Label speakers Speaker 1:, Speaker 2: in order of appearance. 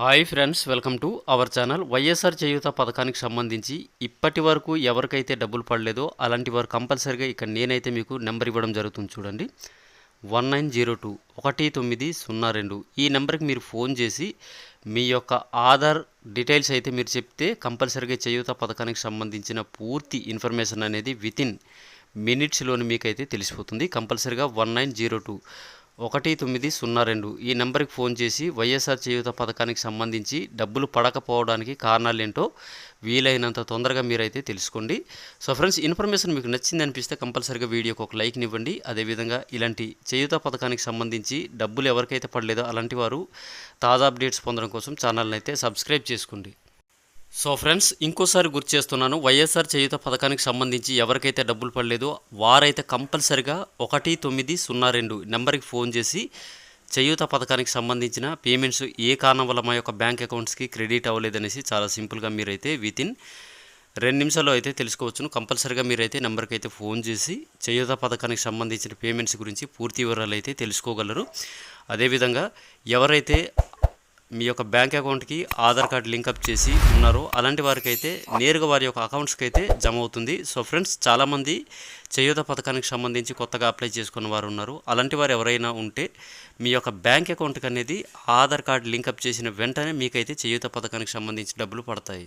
Speaker 1: Hi friends welcome to our channel. YSR Cheyutha పథకానికి సంబంధించి ఇప్పటి వరకు ఎవరికైతే డబ్బులు పడలేదో అలాంటి వారు కంపల్సరిగా ఇక్కడ నేనైతే మీకు నెంబర్ ఇవ్వడం జరుగుతుంది చూడండి. వన్ నైన్ జీరో టూ ఒకటి తొమ్మిది సున్నా రెండు. ఈ నెంబర్కి మీరు ఫోన్ చేసి మీ యొక్క ఆధార్ డీటెయిల్స్ అయితే మీరు చెప్తే కంపల్సరిగా చేయూత పథకానికి సంబంధించిన పూర్తి ఇన్ఫర్మేషన్ అనేది వితిన్ మినిట్స్లోని మీకైతే తెలిసిపోతుంది. కంపల్సరిగా వన్ నైన్ జీరో టూ ఒకటి తొమ్మిది సున్నా రెండు. ఈ నెంబర్కి ఫోన్ చేసి వైఎస్ఆర్ చేయూత పథకానికి సంబంధించి డబ్బులు పడకపోవడానికి కారణాలు ఏంటో వీలైనంత తొందరగా మీరైతే తెలుసుకోండి. సో ఫ్రెండ్స్ ఇన్ఫర్మేషన్ మీకు నచ్చింది అనిపిస్తే కంపల్సరీగా వీడియోకి ఒక లైక్ ఇవ్వండి. అదేవిధంగా ఇలాంటి చేయూత పథకానికి సంబంధించి డబ్బులు ఎవరికైతే పడలేదో అలాంటి వారు తాజా అప్డేట్స్ పొందడం కోసం ఛానల్ని అయితే సబ్స్క్రైబ్ చేసుకోండి. సో ఫ్రెండ్స్ ఇంకోసారి గుర్తు చేస్తున్నాను వైఎస్ఆర్ చేయూత పథకానికి సంబంధించి ఎవరికైతే డబ్బులు పడలేదో వారైతే కంపల్సరిగా ఒకటి తొమ్మిది సున్నా రెండు నెంబర్కి ఫోన్ చేసి చేయూత పథకానికి సంబంధించిన పేమెంట్స్ ఏ కారణం వల్ల మా యొక్క బ్యాంక్ అకౌంట్స్కి క్రెడిట్ అవ్వలేదనేసి చాలా సింపుల్గా మీరైతే వితిన్ రెండు నిమిషాల్లో అయితే తెలుసుకోవచ్చును. కంపల్సరిగా మీరైతే నెంబర్కి అయితే ఫోన్ చేసి చేయూత పథకానికి సంబంధించిన పేమెంట్స్ గురించి పూర్తి వివరాలు అయితే తెలుసుకోగలరు. అదేవిధంగా ఎవరైతే మీ యొక్క బ్యాంక్ అకౌంట్కి ఆధార్ కార్డ్ లింకప్ చేసి ఉన్నారో. అలాంటి వారికి అయితే నేరుగా వారి యొక్క అకౌంట్స్కి అయితే జమ అవుతుంది. సో ఫ్రెండ్స్ చాలామంది చేయూత పథకానికి సంబంధించి కొత్తగా అప్లై చేసుకున్న వారు ఉన్నారు. అలాంటి వారు ఎవరైనా ఉంటే మీ యొక్క బ్యాంక్ అకౌంట్కి అనేది ఆధార్ కార్డ్ లింకప్ చేసిన వెంటనే మీకైతే చేయూత పథకానికి సంబంధించి డబ్బులు పడతాయి.